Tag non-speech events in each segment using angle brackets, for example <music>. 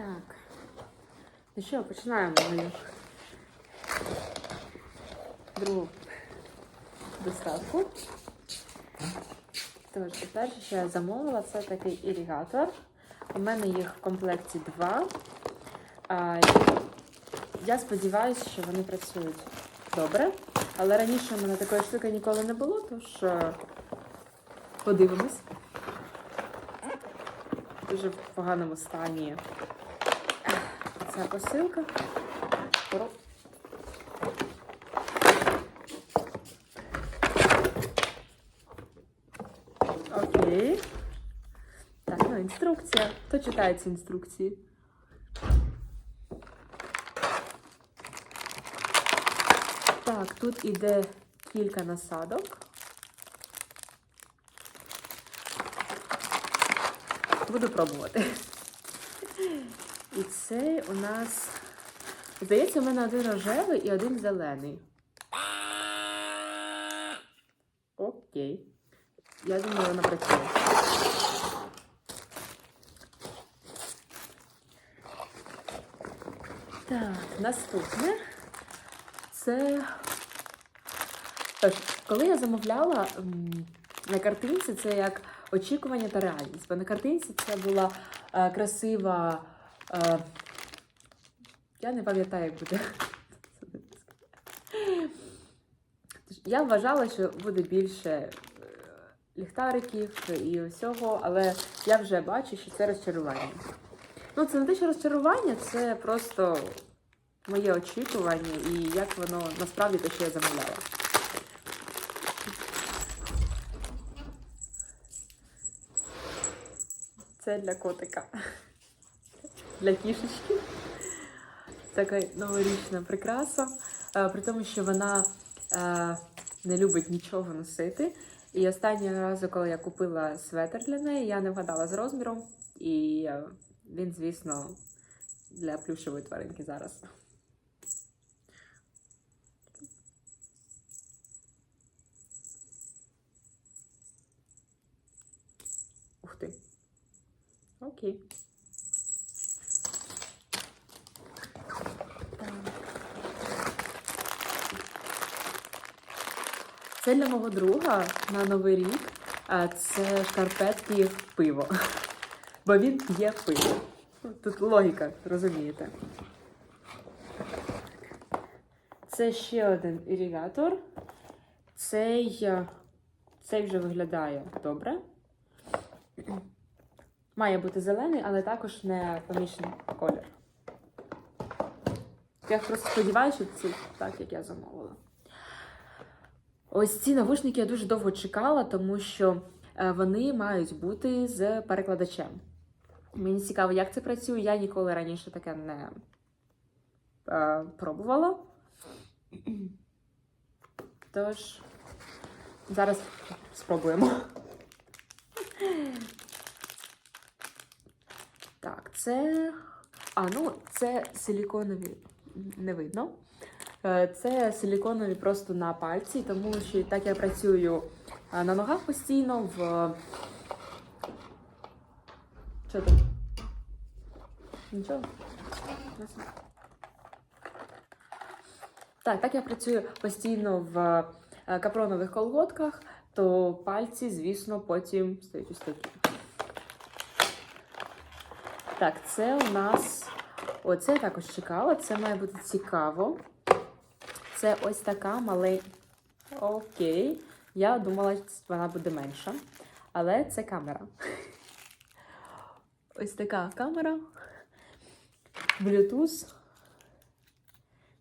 Так. Ну що, починаємо мою другу доставку. Тож, перше, що я замовила, це такий іригатор. У мене їх в комплекті два. А, я сподіваюся, що вони працюють добре. Але раніше у мене такої штуки ніколи не було, тож е, подивимось. Дуже в поганому стані ця посилка. Окей. Так, ну інструкція. Хто читає ці інструкції? Так, тут іде кілька насадок. Буду пробувати. І це у нас. Здається, у мене один рожевий і один зелений. Окей. Я думаю, вона працює. Так, наступне. Це. Тож, коли я замовляла на картинці, це як очікування та реальність. Бо на картинці це була е, красива. Я не пам'ятаю, як буде. Я вважала, що буде більше е, ліхтариків і всього, але я вже бачу, що це розчарування. Ну, це не те, що розчарування, це просто моє очікування і як воно насправді те, що я замовляла. Це для котика. Для кішечки. Така новорічна прикраса. Е, При тому, що вона е, не любить нічого носити. І останнього разу, коли я купила светр для неї, я не вгадала з розміром. І е, він, звісно, для плюшевої тваринки зараз. Ух ти. Окей. Це для мого друга на Новий рік. Це шкарпетки в пиво. <laughs> Бо він п'є пиво. Тут логіка, розумієте. Це ще один іригатор. Цей, е, цей вже виглядає добре. Має бути зелений, але також не помічений колір. Я просто сподіваюся, що це так, як я замовила. Ось ці навушники я дуже довго чекала, тому що е, вони мають бути з перекладачем. Мені цікаво, як це працює. Я ніколи раніше таке не е, пробувала. Тож, зараз спробуємо. Так, це. А, ну, це силіконові не видно. Е, Це силіконові просто на пальці, тому що так я працюю е, на ногах постійно в. Що там? Нічого? Так, так я працюю постійно в е, капронових колготках, то пальці, звісно, потім стають ось такі. Так, це у нас. Оце я також чекала. Це має бути цікаво. Це ось така маленька. Окей. Я думала, що вона буде менша. Але це камера. <laughs> Ось така камера. Bluetooth.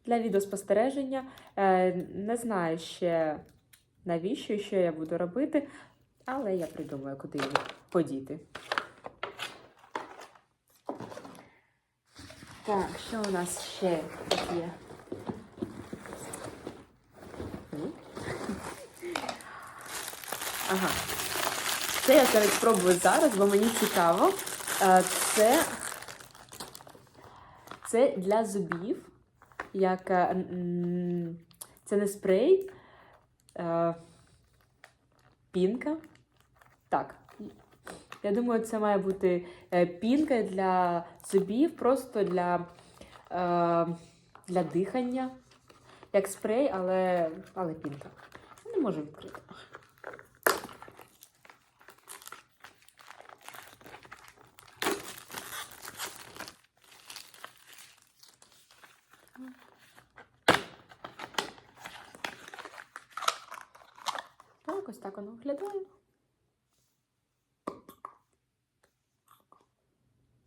Для відеоспостереження. Е, Не знаю ще навіщо що я буду робити, але я придумаю, куди її подіти. Так, що у нас ще є? Ага. Це я зараз спробую зараз, бо мені цікаво. Е, Це, це для зубів. Як е, це не спрей, е, пінка. Так. Я думаю, це має бути пінка для зубів, просто для, для дихання. Як спрей, але, але пінка. Не можу відкрити. Так, ось так воно виглядає.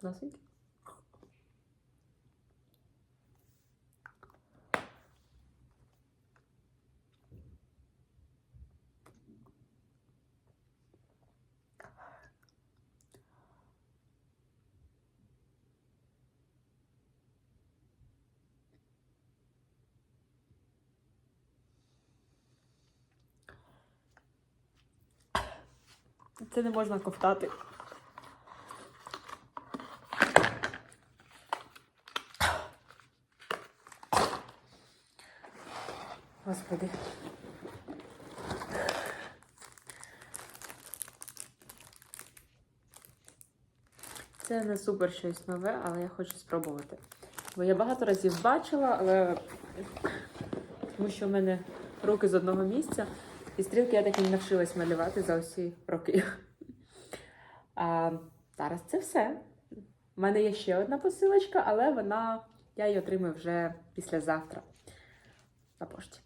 Досить. Це не можна ковтати. Господи. Це не супер щось нове, але я хочу спробувати. Бо я багато разів бачила, але тому що в мене руки з одного місця, і стрілки я так і не навчилась малювати за усі роки. А, зараз це все. У мене є ще одна посилочка, але вона я її отримаю вже післязавтра на пошті.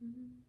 Мгм.